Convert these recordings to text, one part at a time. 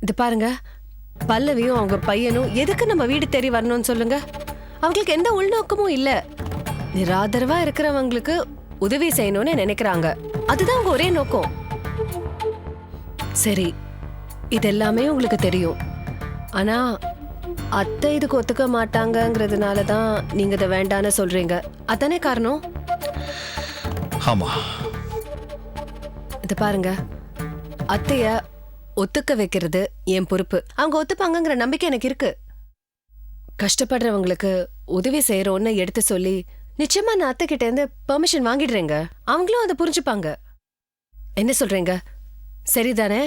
இது பாருங்க பல்லவியும் அவங்க பையனும் எதுக்கு நம்ம வீடு தேடி வரணும்னு சொல்லுங்க? அவங்களுக்கு எந்த உள்நோக்கமும் இல்ல. நிராதரவா இருக்கிறவங்களுக்கு உதவி செய்யணும்னு நினைக்கிறாங்க. அதுதான் அவங்க ஒரே நோக்கம். சரி இதெல்லாமே உங்களுக்கு தெரியும். ஆனா அத்தை இதுக்கு ஒத்துக்க மாட்டாங்கங்கிறதுனால தான் நீங்க இதை வேண்டான்னு சொல்றீங்க. அதானே காரணம்? ஆமா. இது பாருங்க அத்தைய ஒத்துக்க வைக்கிறது என் பொறுப்பு. அவங்க ஒத்துப்பாங்கங்கிற நம்பிக்கை எனக்கு இருக்கு. கஷ்டப்படுறவங்களுக்கு உதவி செய்யறோம்னு எடுத்து சொல்லி நிச்சயமா நான் அத்தை கிட்ட இருந்து பெர்மிஷன் வாங்கிடுறேங்க. அவங்களும் அதை புரிஞ்சுப்பாங்க. என்ன சொல்றீங்க? சரிதானே?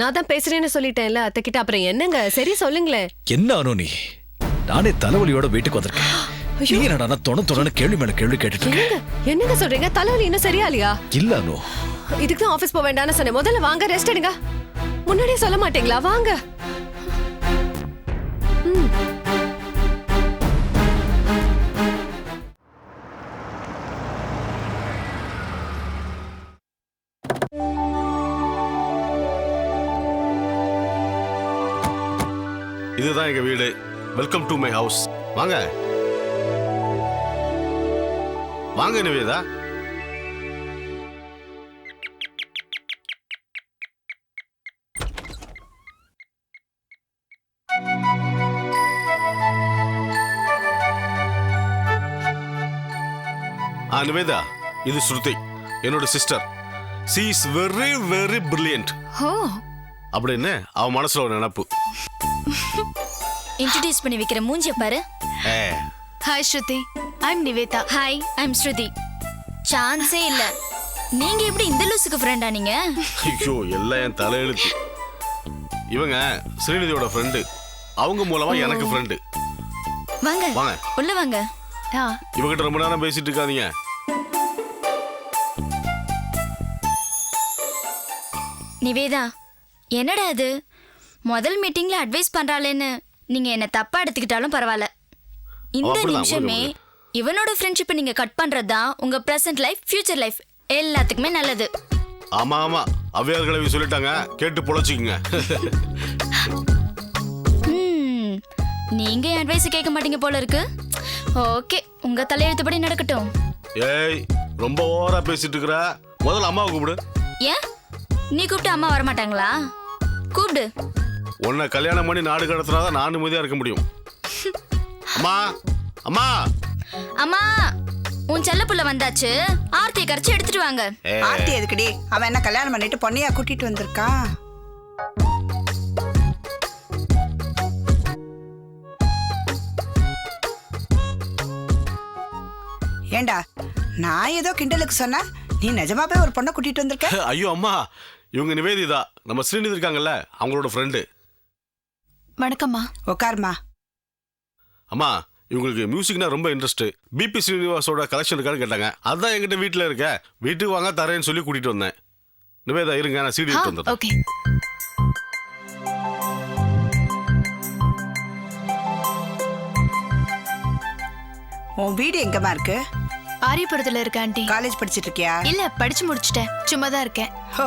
நான் தான் பேசுறேன்னு சொல்லிட்டேன்ல அத்தை கிட்ட அப்புறம் என்னங்க? சரி சொல்லுங்களேன். என்ன அனு நீ நானே தலைவலியோட வீட்டுக்கு வந்திருக்கேன். நீ என்னடா தொண தொணன்னு கேள்வி மேல கேள்வி கேட்டுட்டு என்னங்க சொல்றீங்க? தலைவலி இன்னும் சரியா இல்லையா? இல்ல அனு. இதுக்கு தான் ஆபீஸ் போக வேண்டாம்னு சொன்னேன். முதல்ல வாங்க ரெஸ்ட் எடுங்க. முன்னாடியே சொல்ல மாட்டீங்களா? வாங்க. இதுதான் எங்க வீடு. வெல்கம் டு மை ஹவுஸ் வாங்க. வாங்க நிவேதா. நிவேதா இது ஸ்ருதி என்னோட sister she is very very brilliant oh. அப்படின்னு அவ மனசுல ஒரு நினப்பு. இன்ட்ரடியூஸ் பண்ணி வைக்கிற மூஞ்சிய பாரு. ஏ. Hi Shruti. I'm Nivetha. Hi I'm Shruti. சான்ஸே இல்ல. நீங்க எப்படி இந்த லூசுக்கு ஃப்ரெண்டா நீங்க? ஐயோ எல்லாம் என் தலையெழுத்து. இவங்க ஸ்ரீநிதியோட ஃப்ரெண்டு அவங்க மூலமா எனக்கு ஃப்ரெண்டு வாங்க வாங்க. உள்ள வாங்க. ஆ. இவகிட்ட ரொம்ப நேரம் பேசிட்டு இருக்காதீங்க. நிவேதா என்னடா அது முதல் மீட்டிங்ல அட்வைஸ் பண்றாளேன்னு நீங்க என்ன தப்பா எடுத்துக்கிட்டாலும் பரவாயில்ல. இந்த நிமிஷமே இவனோட ஃப்ரெண்ட்ஷிப்பை நீங்க கட் பண்றது தான் உங்க பிரசன்ட் லைஃப் ஃபியூச்சர் லைஃப் எல்லாத்துக்குமே நல்லது. ஆமா ஆமா. அவ்வையார் கிழவி சொல்லிட்டாங்க. கேட்டு பொழைச்சிக்குங்க. நீங்க அட்வைஸ் கேட்க மாட்டீங்க போல இருக்கு? ஓகே உங்க தலையெழுத்துப்படி நடக்கட்டும். ஏய் ரொம்ப ஓவரா பேசிட்டு இருக்கிற. முதல்ல அம்மாவை கூப்பிடு. ஏன்? நீ கூப்பிட்டு அம்மா வரமாட்டாங்களா? கூப்பிடு. உன்னை கல்யாணம் பண்ணி நாடு கடத்தினாதான் நான் நிம்மதியா இருக்க முடியும். அம்மா அம்மா. அம்மா உன் செல்ல புள்ள வந்தாச்சு. ஆர்த்தியை கரைச்சு எடுத்துட்டு வாங்க. ஆர்த்தி எதுக்குடி? அவன் என்ன கல்யாணம் பண்ணிட்டு பொண்ணையா கூட்டிட்டு வந்திருக்கான் ஏண்டா நான் ஏதோ கிண்டலுக்கு சொன்னா நீ நிஜமாவே ஒரு பொண்ணை கூட்டிட்டு வந்திருக்க? ஐயோ அம்மா. இவங்க நிவேதிதா நம்ம ஸ்ரீநிதி இருக்காங்கல்ல அவங்களோட ஃப்ரெண்டு வணக்கம்மா. உட்காருமா. அம்மா இவங்களுக்கு மியூசிக்னா ரொம்ப இன்ட்ரெஸ்ட் பிபி ஸ்ரீனிவாசோட கலெக்ஷன் இருக்கான்னு கேட்டாங்க. அதான் என்கிட்ட வீட்டில் இருக்க. வீட்டுக்கு வாங்க தரேன்னு சொல்லி கூட்டிட்டு வந்தேன். நிவேதா இருங்க நான் சீடி எடுத்து வந்துடுறேன். ஓகே உன் வீடு எங்கம்மா இருக்கு? ஆரியபுரத்துல இருக்க ஆண்டி. காலேஜ் படிச்சிட்டு இருக்கியா? இல்ல படிச்சு முடிச்சிட்டேன். சும்மா தான் இருக்கேன். ஹோ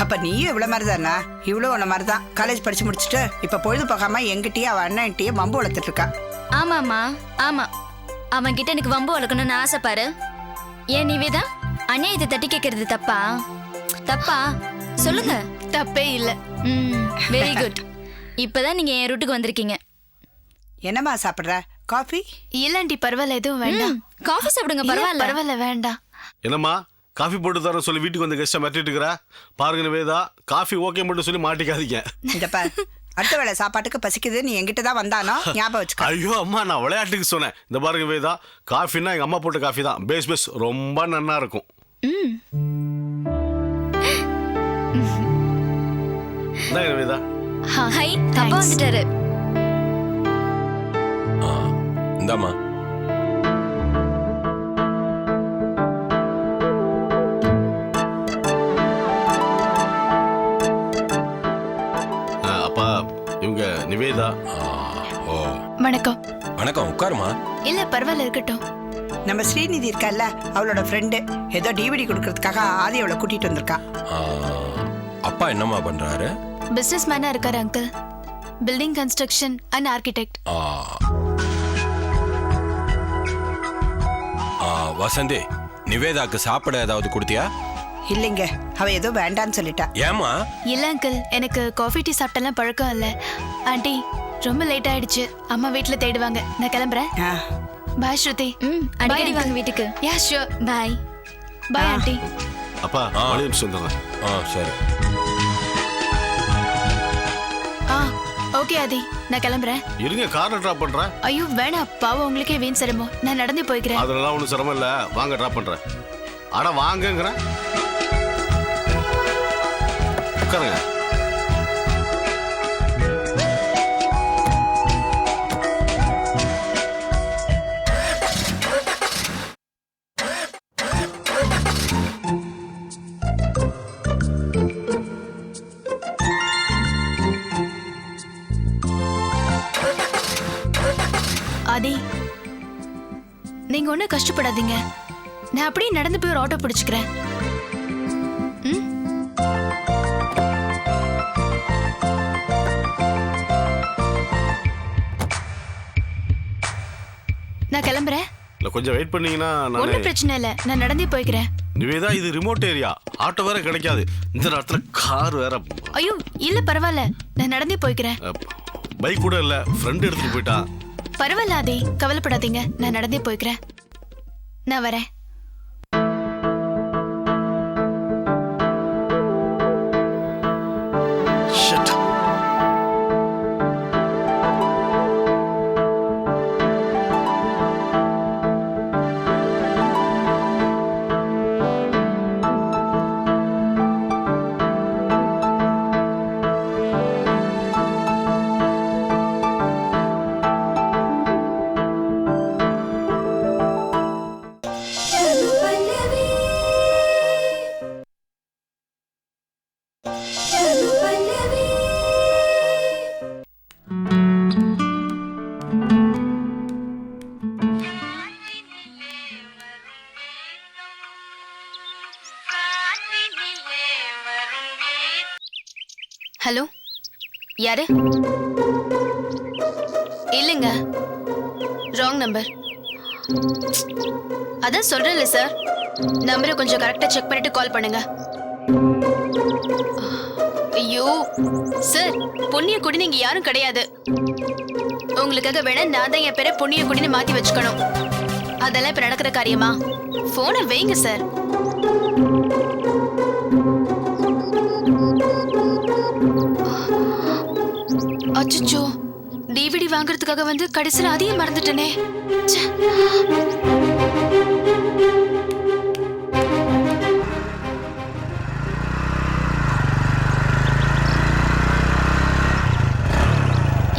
அப்ப நீயும் இவ்வளவு மாதிரி தானா இவ்வளவு உன்ன மாதிரி தான் காலேஜ் படிச்சு முடிச்சுட்டு இப்ப பொழுது போகாம எங்கிட்டயே அவ அண்ணன்ட்டயே வம்பு வளர்த்துட்டு இருக்கா. ஆமாம்மா ஆமா. அவன் கிட்ட எனக்கு வம்பு வளர்க்கணும்னு ஆசைப்பாரு ஏன் நிவேதா? அநியாயத்தை தட்டி கேட்கறது தப்பா? தப்பா? சொல்லுங்க. தப்பே இல்ல. ம் வெரி குட் இப்பதான் நீங்க என் ரூட்டுக்கு வந்திருக்கீங்க. என்னம்மா சாப்பிடுற? காஃபி இல்ல ஆண்டி பரவாயில்ல எதுவும் வேண்டாம். காஃபி சாப்பிடுங்க பரவாயில்ல. பரவாயில்ல வேண்டாம். என்னம்மா? காஃபி போட்டு தரேன் சொல்லி வீட்டுக்கு வந்து கெஸ்ட்டை மிரட்டிட்டு இருக்கிறா. பாருங்க நிவேதா காஃபி ஓகே மட்டும் சொல்லி மாட்டிக்காதீங்க. இந்த பார். அடுத்த வேளை சாப்பாட்டுக்கு பசிக்குது நீ எங்கிட்ட தான் வந்தானோ? ஞாபகம் வச்சுக்க. ஐயோ அம்மா நான் விளையாட்டுக்கு சொன்னேன். இந்த பாருங்க வேதா காஃபின்னா எங்க அம்மா போட்ட காஃபி தான். பேஸ் பேஸ் ரொம்ப நன்னா இருக்கும். ம். இந்தாங்க வேதா ஹை அப்பா வந்துட்டாரு. இந்தாம்மா. நிவேதா. ஓ. வணக்கம். வணக்கம் உட்காருமா? இல்ல பரவாயில்ல இருக்கட்டும். நம்ம ஸ்ரீநிதி இருக்கல்ல அவளோட ஃப்ரெண்டு ஏதோ டிவிடி கொடுக்கறதுக்காக ஆதி அவளை கூட்டிட்டு வந்திருக்கா. அப்பா என்னம்மா பண்றாரு? பிசினஸ் மேனா இருக்காரு uncle building construction and architect Vasanthi நிவேதாக்கு சாப்பிட ஏதாவது கொடுத்தியா? இல்லைங்க அவ ஏதோ வேண்டான்னு சொல்லிட்டா. ஏமா இல்ல அங்கிள் எனக்கு காஃபி டீ சாப்பிட்டெல்லாம் பழக்கம் இல்ல. ஆண்டி ரொம்ப லேட் ஆயிடுச்சு. அம்மா வீட்ல தேடுவாங்க. நான் கிளம்புறேன். பாய் ஸ்ருதி. ம் அடிக்கடி வாங்க வீட்டுக்கு. Yeah sure bye bye aunty. அப்பா மணி நிமிஷம் வந்துடுறேன் ஆ சரி. ஆ ஓகே ஆதி. நான் கிளம்புறேன். இருங்க காரை ட்ராப் பண்றேன். ஐயோ வேணாம். பாவம் உங்களுக்கே வீண் சிரமம். நான் நடந்து போய்க்கிறேன். அதெல்லாம் ஒன்றும் சிரமம் இல்லை. வாங்க ட்ராப் பண்றேன். அட வாங்கங்கிறேன். உட்காருங்க. ஆதி நீங்க ஒன்றும் கஷ்டப்படாதீங்க. நான் அப்படியே நடந்து போய் ஒரு ஆட்டோ பிடிச்சுக்கிறேன். நான் கிளம்புறேன். இல்லை கொஞ்சம் வெயிட் பண்ணீங்கன்னா நான் ஒன்றும் பிரச்சனை இல்லை. நான் நடந்தே போய்க்கிறேன். நிவேதா இது ரிமோட் ஏரியா ஆட்டோ வேற கிடைக்காது. இந்த நேரத்துல கார் வேற. ஐயோ இல்ல பரவாயில்ல. நான் நடந்தே போய்க்கிறேன். பைக் கூட இல்ல. ஃப்ரெண்ட் எடுத்துட்டு போயிட்டா. பரவாயில்ல ஆதி. கவலைப்படாதீங்க. நான் நடந்தே போய்க்கிறேன். நான் வரேன். ஹலோ? யாரு? இல்லைங்க. ராங் நம்பர் அதான் சொல்றேன்ல சார் நம்பரை கொஞ்சம் கரெக்டா செக் பண்ணிட்டு கால் பண்ணுங்க. ஐயோ சார் புண்ணிய குடி நீங்க யாரும் கிடையாது. உங்களுக்காக வேணா நான் தான் என் பேரை புண்ணிய குடின்னு மாத்தி வச்சுக்கணும். அதெல்லாம் இப்ப நடக்கிற காரியமா? போனை வைங்க சார் அச்சச்சோ டிவிடி வாங்குறதுக்காக வந்து கடைசியில் அதையும் மறந்துட்டனே.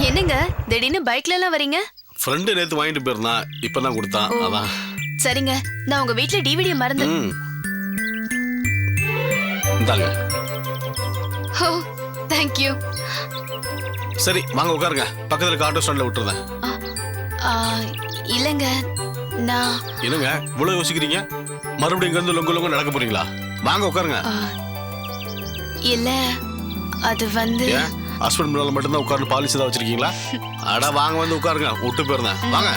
என்னங்க? திடீர்னு பைக்ல எல்லாம் வரீங்க? ஃப்ரெண்டு நேத்து வாங்கிட்டு போயிருந்தான் இப்பதான் கொடுத்தான் அதான். சரிங்க. நான் உங்க வீட்ல டிவிடியை மறந்து இந்தாங்க. ஓ தேங்க்யூ சரி வாங்க உட்காருங்க. பக்கத்துல ஆட்டோ ஸ்டாண்ட்ல விட்டுருந்தேன் இல்லைங்க நான் என்னங்க இவ்வளவு யோசிக்கிறீங்க? மறுபடியும் இங்க இருந்து லொங்க லொங்க நடக்க போறீங்களா? வாங்க உட்காருங்க. இல்ல அது வந்து ஹஸ்பண்ட் முன்னால மட்டும்தான் உட்கார்ந்து பாலிசி தான் வச்சிருக்கீங்களா? அட வாங்க வந்து உட்காருங்க. விட்டு போயிருந்தேன் வாங்க.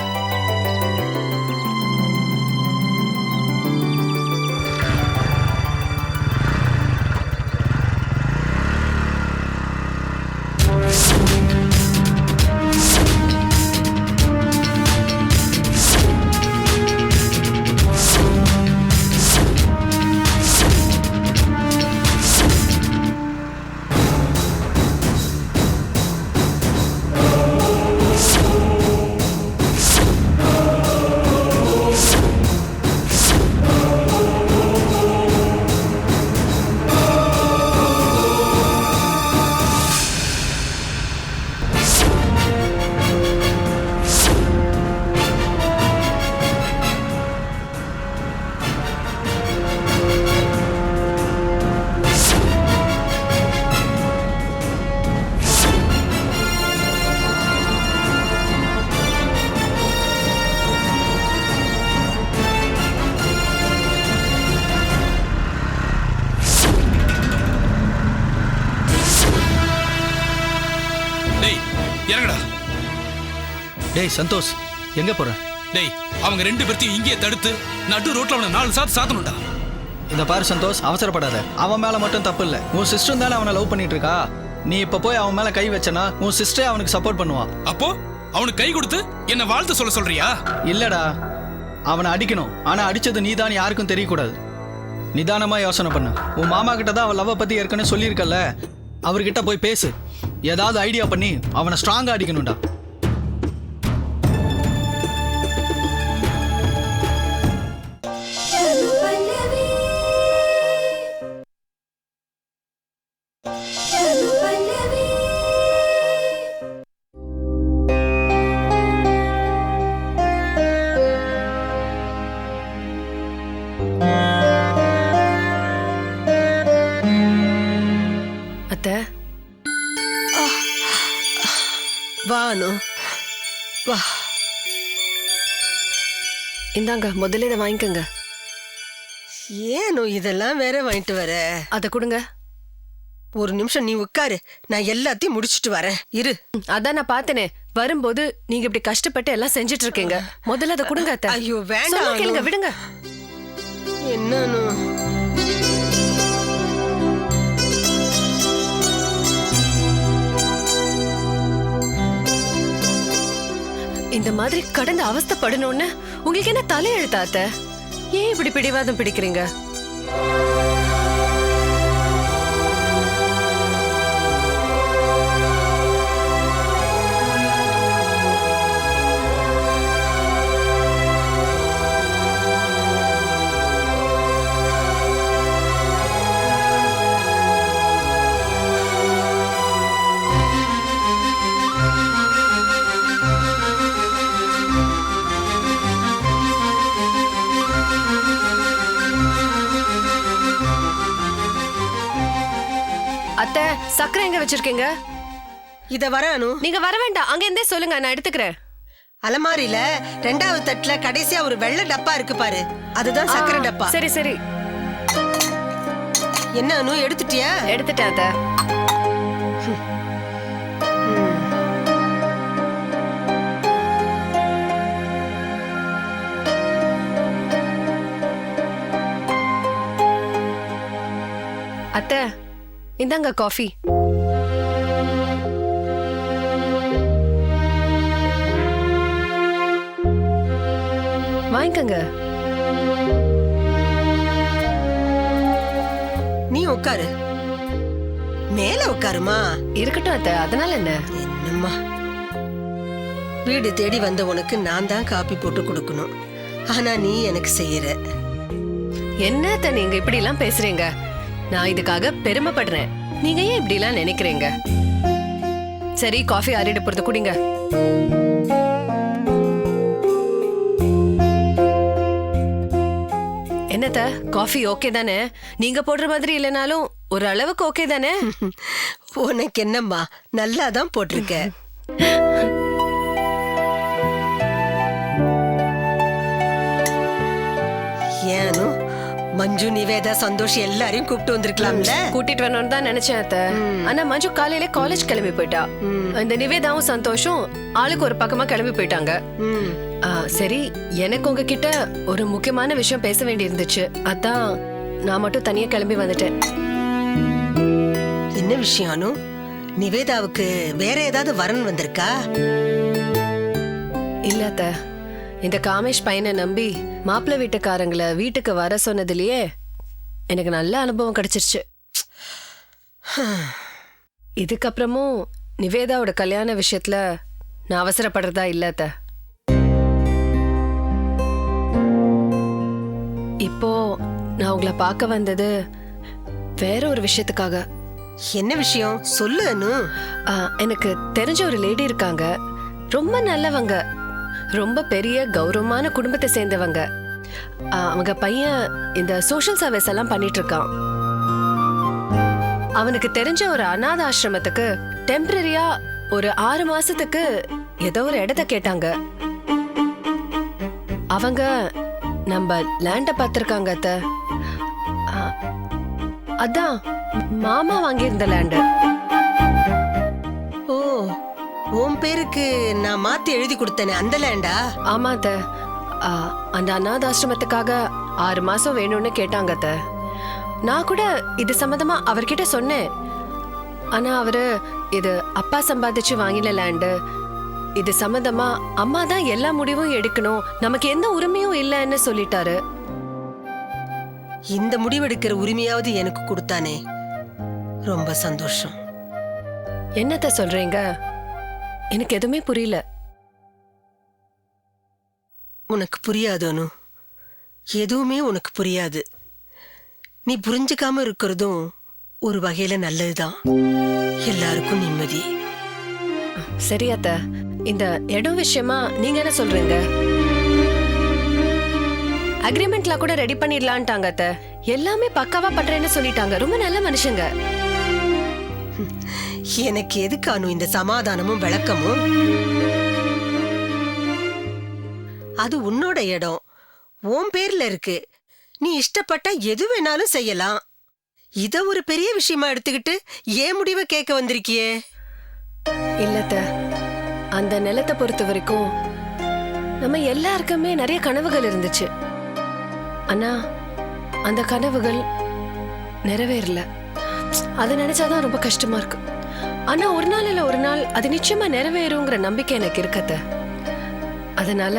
டேய் சந்தோஷ் எங்க போற? டேய் அவங்க ரெண்டு பேர்த்தையும் இங்கேயே தடுத்து நடு ரோட்ல அவனை நாலு சாத்து சாத்தணும்டா. இந்த பாரு சந்தோஷ் அவசரப்படாத. அவன் மேல மட்டும் தப்பு இல்ல. உன் சிஸ்டர் தானே அவனை லவ் பண்ணிட்டு இருக்கா? நீ இப்ப போய் அவன் மேல கை வச்சனா உன் சிஸ்டரே அவனுக்கு சப்போர்ட் பண்ணுவான் அப்போ அவனுக்கு கை கொடுத்து என்ன வாழ்த்து சொல்ல சொல்றியா? இல்லடா. அவனை அடிக்கணும். ஆனா அடிச்சது நீதான் யாருக்கும் தெரியக்கூடாது. நிதானமா யோசனை பண்ணு. உன் மாமா கிட்ட தான் அவன் லவ்வை பத்தி ஏற்கனவே சொல்லியிருக்கல அவர்கிட்ட போய் பேசு. ஏதாவது ஐடியா பண்ணி அவனை ஸ்ட்ராங்கா அடிக்கணும்டா. இந்தாங்க முதல்ல இதை வாங்கிக்கோங்க. ஏனோ இதெல்லாம் வேற வாங்கிட்டு வர? அதை கொடுங்க. ஒரு நிமிஷம் நீ உட்காரு. நான் எல்லாத்தையும் முடிச்சிட்டு வரேன். இரு. அதான் நான் பார்த்தேனே. வரும்போது நீங்க இப்படி கஷ்டப்பட்டு எல்லாம் செஞ்சுட்டு இருக்கீங்க. முதல்ல அதை கொடுங்க ஐயோ, வேண்டாம். கேளுங்க விடுங்க. என்னன்னு இந்த மாதிரி கடந்து அவஸ்தப்படணும்னு உங்களுக்கு என்ன தலையெழுத்தாத்த ஏன் இப்படி பிடிவாதம் பிடிக்கிறீங்க? அத்தை சக்கரை எங்க வச்சிருக்கீங்க? இத வர அனு. நீங்க வர வேண்டாம். அங்க இருந்தே சொல்லுங்க நான் எடுத்துக்கிறேன். அலமாரியில ரெண்டாவது தட்டுல கடைசியா ஒரு வெள்ளை டப்பா இருக்கு பாரு. அதுதான் சக்கரை டப்பா. சரி சரி. என்ன அனு எடுத்துட்டியா? எடுத்துட்டேன் அத்தை. அத்தை இந்தாங்க காஃபி. வாங்கிக்கோங்க. நீ உட்காரு. மேல உட்காருமா? இருக்கட்டும் அத்தை அதனால என்ன? என்னம்மா? வீடு தேடி வந்த உனக்கு நான் தான் காப்பி போட்டு கொடுக்கணும். ஆனா நீ எனக்கு செய்யற. என்னத்த நீங்க இப்படி எல்லாம் பேசுறீங்க? நான் இதுக்காக பெருமைப்படுறேன். நீங்க ஏன் இப்படி எல்லாம் நினைக்கிறீங்க? சரி காஃபி ஆறிட போறது குடிங்க. என்னத்த காஃபி ஓகே தானே? நீங்க போடுற மாதிரி இல்லைனாலும் ஒரு அளவுக்கு ஓகே தானே? உனக்கு என்னம்மா நல்லா தான் போட்டிருக்க. மஞ்சு நிவேதா சந்தோஷ் எல்லாரையும் கூப்பிட்டு வந்திருக்கலாம்ல? கூட்டிட்டு வரணும்னு தான் நினைச்சேன் அத்த. ஆனா மஞ்சு காலையில காலேஜ் கிளம்பி போயிட்டா. இந்த நிவேதாவும் சந்தோஷம் ஆளுக்கு ஒரு பக்கமா கிளம்பி போயிட்டாங்க. ஆ, சரி எனக்கு உங்ககிட்ட ஒரு முக்கியமான விஷயம் பேச வேண்டி இருந்துச்சு அதான் நான் மட்டும் தனியா கிளம்பி வந்துட்டேன். என்ன விஷயம் அனு? நிவேதாவுக்கு வேற ஏதாவது வரன் வந்திருக்கா? இல்ல அத்த. இந்த காமேஷ் பையனை நம்பி மாப்பிள்ளை வீட்டுக்காரங்களை வீட்டுக்கு வர சொன்னதுலயே எனக்கு நல்ல அனுபவம் கிடைச்சிருச்சு. இதுக்கப்புறமும் நிவேதாவோட கல்யாண விஷயத்துல நான் அவசரப்படுறதா இல்ல அத்த. இப்போ நான் உங்களை பார்க்க வந்தது வேற ஒரு விஷயத்துக்காக. என்ன விஷயம்? சொல்லு அனு. எனக்கு தெரிஞ்ச ஒரு லேடி இருக்காங்க. ரொம்ப நல்லவங்க. ரொம்ப பெரிய கௌரவமான குடும்பத்தை சேர்ந்தவங்க. அவங்க பையன் இந்த சோஷியல் சர்வீஸ் எல்லாம் பண்ணிட்டு இருக்கான் அவனுக்கு தெரிஞ்ச ஒரு அநாத ஆசிரமத்துக்கு டெம்பரரியா ஒரு ஆறு மாசத்துக்கு ஏதோ ஒரு இடத்த கேட்டாங்க. அவங்க நம்ம லேண்ட பார்த்திருக்காங்க அத்த. அதான் மாமா வாங்கியிருந்த லேண்டு உன் பேருக்கு நான் மாத்தி எழுதி கொடுத்தேனே அந்த லேண்டா ஆமா அத்த. அந்த அனாதாசிரமத்துக்காக ஆறு மாசம் வேணும்னு கேட்டாங்க அத்த. நான் கூட இது சம்மந்தமா அவர்கிட்ட சொன்னேன். ஆனா அவரு இது அப்பா சம்பாதிச்சு வாங்கின லேண்டு இது சம்மந்தமா அம்மா தான் எல்லா முடிவும் எடுக்கணும். நமக்கு எந்த உரிமையும் இல்லைன்னு சொல்லிட்டாரு. இந்த முடிவெடுக்கிற உரிமையாவது எனக்கு கொடுத்தானே. ரொம்ப சந்தோஷம். என்னத்த சொல்றீங்க? எனக்கு எதுவுமே புரியல. உனக்கு புரியாது அனு. எதுவுமே உனக்கு புரியாது. நீ புரிஞ்சுக்காம இருக்கிறதும் ஒரு வகையில நல்லதுதான். எல்லாருக்கும் நிம்மதி. சரி அத்த. இந்த இடம் விஷயமா நீங்க என்ன சொல்றீங்க? அக்ரிமெண்ட்ல கூட ரெடி பண்ணிடலான்ட்டாங்க அத்த. எல்லாமே பக்காவா பண்றேன்னு சொல்லிட்டாங்க. ரொம்ப நல்ல மனுஷங்க. எனக்கு எதுக்கு அனு இந்த சமாதானமும் விளக்கமும்? அது உன்னோட இடம். உன் பேர்ல இருக்கு. நீ இஷ்டப்பட்டா எது வேணாலும் செய்யலாம். இத ஒரு பெரிய விஷயமா எடுத்துக்கிட்டு ஏன் முடிவை கேட்க வந்திருக்கியே? இல்லத்த அந்த நிலத்தை பொறுத்த வரைக்கும் நம்ம எல்லாருக்குமே நிறைய கனவுகள் இருந்துச்சு. ஆனா அந்த கனவுகள் நிறைவேறல. அதை நினைச்சாதான் ரொம்ப கஷ்டமா இருக்கு. ஆனா ஒரு நாள் இல்ல ஒரு நாள் அது நிச்சயமா நிறைவேறுங்கிற நம்பிக்கை எனக்கு இருக்கத்த அதனால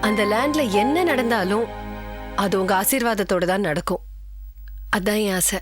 அந்த லேண்ட்ல என்ன நடந்தாலும் அது உங்க ஆசீர்வாதத்தோட தான் நடக்கும். அதான் என் ஆசை.